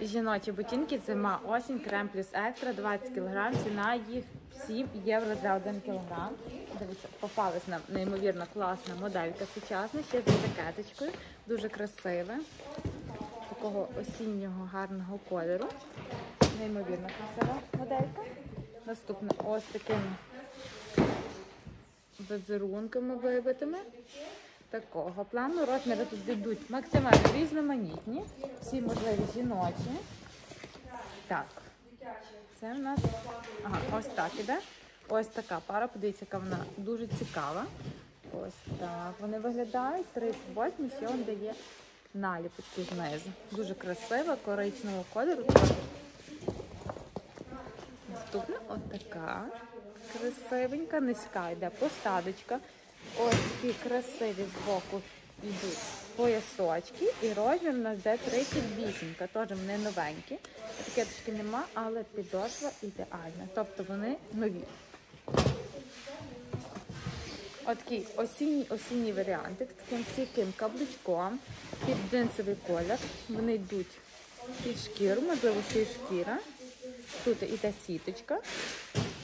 Жіночі ботинки, зима, осінь, крем плюс екстра, 20 кг, ціна їх 7 євро за 1 кг. Дивіться, попалась нам неймовірно класна моделька сучасна, ще з етикеточкою, дуже красиве, такого осіннього гарного кольору. Неймовірно красива моделька. Наступна ось такими візерунками вибитими. Такого плану. Розміри тут йдуть максимально різноманітні, всі можливі жіночі. Так, це в нас ага, ось так іде. Ось така пара. Подивіться, яка вона дуже цікава. Ось так вони виглядають. 38 ще він дає наліпочки знизу. Дуже красива, коричневого кольору. Наступна така красивенька, низька йде посадочка. Ось такі красиві збоку йдуть поясочки. І розмір у нас йде 38, теж вони новенькі. Етикеточки нема, але підошва ідеальна. Тобто вони нові. Отакий осінній осінній варіантик з таким ціким каблучком під джинсовий колір. Вони йдуть під шкіру, можливо, ще й шкіра. Тут іде сіточка.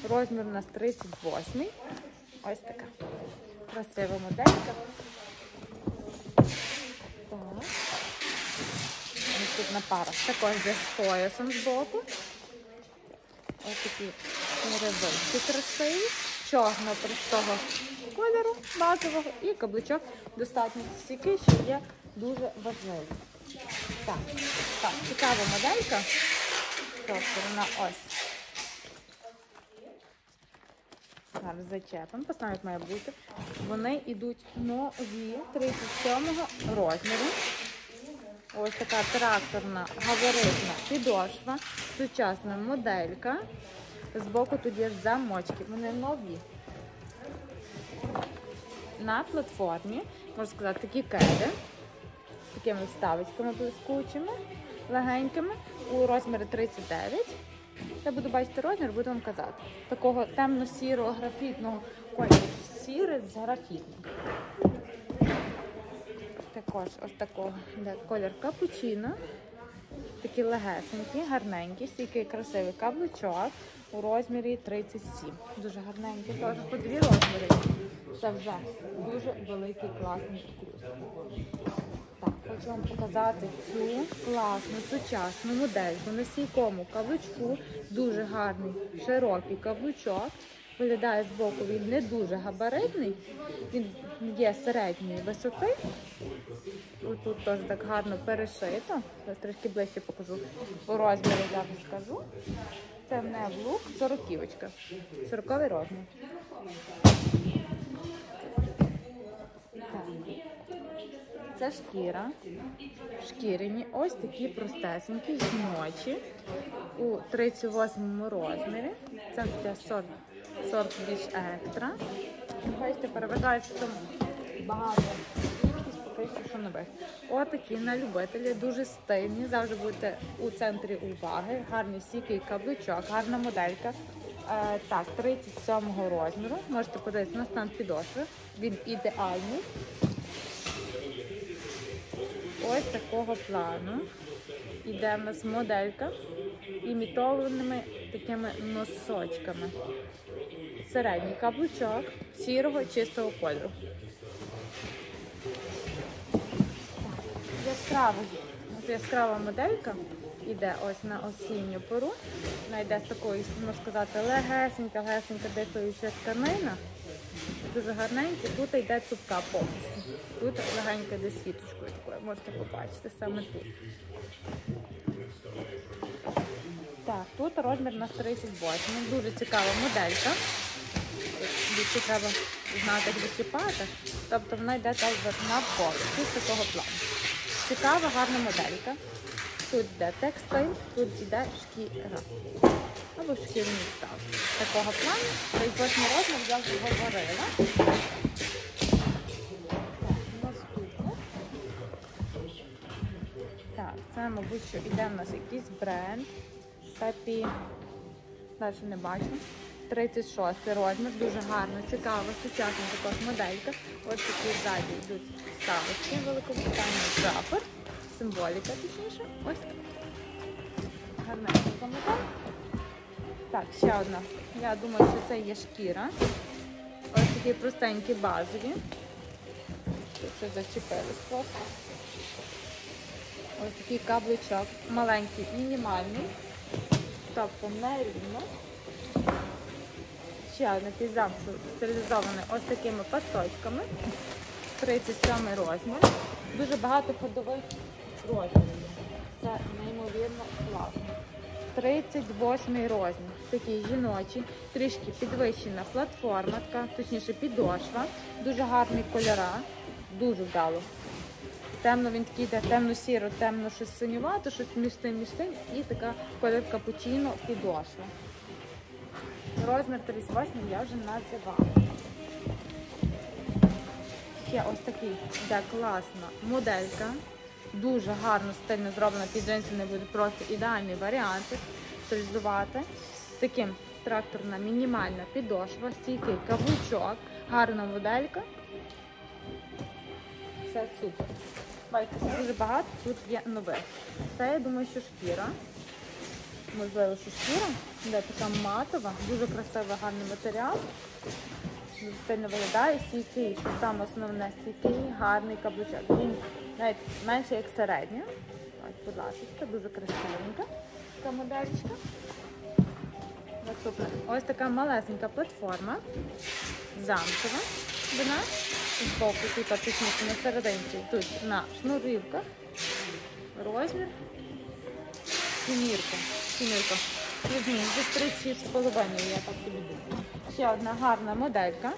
Розмір у нас 38. Ось така. Красива моделька. Так. Наступна пара. Також йде з поясом збоку. Ось такі револьки красиві. Чорного простого кольору базового і каблучок достатньо стійкий, що є дуже важливий. Так, так, цікава моделька. Тобто вона ось. Зараз зачепимо, поставимо, як має бути. Вони йдуть нові 37-го розміру. Ось така тракторна габаритна підошва, сучасна моделька. Збоку тут є замочки. Вони нові. На платформі, можна сказати, такі кеди з такими вставочками блискучими, легенькими, у розмірі 39. Я буду бачити розмір, буду вам казати. Такого темно-сірого графітного кольору. Сіре з графітним. Також ось такого йде колір капучино. Такі легесенькі, гарненькі, стійкий красивий каблучок у розмірі 37. Дуже гарненький, теж по дві розміри. Це вже дуже великий класний вкус. Хочу вам показати цю класну сучасну модельку на стійкому каблучку. Дуже гарний широкий каблучок. Виглядає з боку, він не дуже габаритний, він є середньої висоти. Тут теж так гарно перешито. Зараз трішки ближче покажу. По розміру зараз скажу. Це в неї лук 40 40 розмір. Так. Це шкіра. Шкіряні, ось такі простесенькі, жіночі у 38 розмірі. Це вже сорт, сорт більш екстра. Бачите, переважають, що там багато поки що нових. Отакі на любителі, дуже стильні, завжди будете у центрі уваги. Гарний стійкий каблучок, гарна моделька. Е, так, 37 розміру. Можете подивитися на стан підошви. Він ідеальний. Ось такого плану. Іде в нас моделька імітованими такими носочками. Середній каблучок сірого чистого кольору. Яскрава, от яскрава моделька іде ось на осінню пору. Вона йде з такої, можна сказати, легесенька, легесенька дихаюча тканина. Дуже гарненькі. Тут йде цупка повністю. Тут легенька йде сіточкою такою, можете побачити саме тут. Так, тут розмір на 38. Дуже цікава моделька. Більше треба знати, як вичіпати. Тобто вона йде так навколо. Тут такого плану. Цікава, гарна моделька. Тут йде текстиль, тут йде шкіра. Або шкірний став. Такого плану. 38 розмір я вже говорила. Так, це, мабуть, що йде в нас якийсь бренд. Пепі. Далі не бачу. 36 розмір, дуже гарно, цікаво, сучасна також моделька. Ось такі ззаді йдуть ставочки, великобританський прапор, символіка точніше. Ось така модель. Так, ще одна. Я думаю, що це є шкіра. Ось такі простенькі базові. Тут ще зачепились просто. Ось такий каблучок. Маленький, мінімальний. Тобто не рівно. Ще одне пізамшу стилізоване ось такими пасочками. 37 розмір. Дуже багато ходових розмірів. Це неймовірно класно. 38 розмір. Такий жіночий, трішки підвищена платформа, така, точніше підошва. Дуже гарний кольора, дуже вдало. Темно він такий йде темно-сіро, темно щось синювато, щось між тим, між тим. І така колір капучино підошва. Розмір 38 я вже називала. Ще ось такий, де класна моделька. Дуже гарно стильно зроблена під джинси, буде просто ідеальний варіант стилізувати. Таким тракторна мінімальна підошва, стійкий каблучок, гарна моделька. Все супер. Бачите, дуже багато тут є нових. Це, я думаю, що шкіра. Можливо, що шкіра, де така матова, дуже красивий, гарний матеріал. Дуже сильно виглядає, стійкий, саме основне, стійкий, гарний каблучок. Він навіть менше як середня. Ось, будь ласка, дуже красивенька така модельчика. Ось така малесенька платформа. Замкова. Вона з боку, тут точніше на серединці, тут на шнурівках. Розмір. Сімірка. Сімірка. Візьмі, десь 36 я так собі думаю. Ще одна гарна моделька.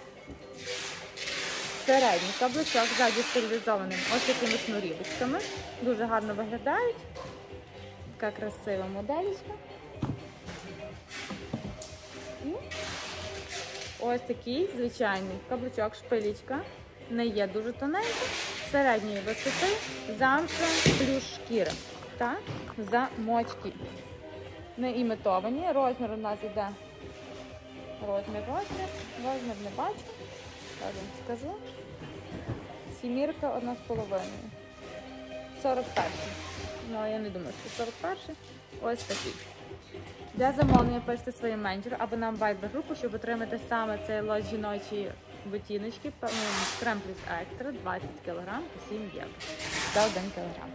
Середній каблучок, ззаді стилізованим ось такими шнурівочками. Дуже гарно виглядають. Така красива моделька. І ось такий звичайний каблучок, шпилічка. Не є дуже тоненька, середньої висоти, замша плюс шкіра. Так, замочки. Не імітовані. Розмір у нас йде. Розмір, розмір. Розмір не бачу. Так вам скажу. Сімірка одна з половиною. 41. Ну, я не думаю, що 41. Ось такий. Для замовлення пишете своїм менеджеру або нам Viber групу, щоб отримати саме цей лот жіночі ботиночки. Крем плюс екстра 20 кг по 7 євро за 1 кг.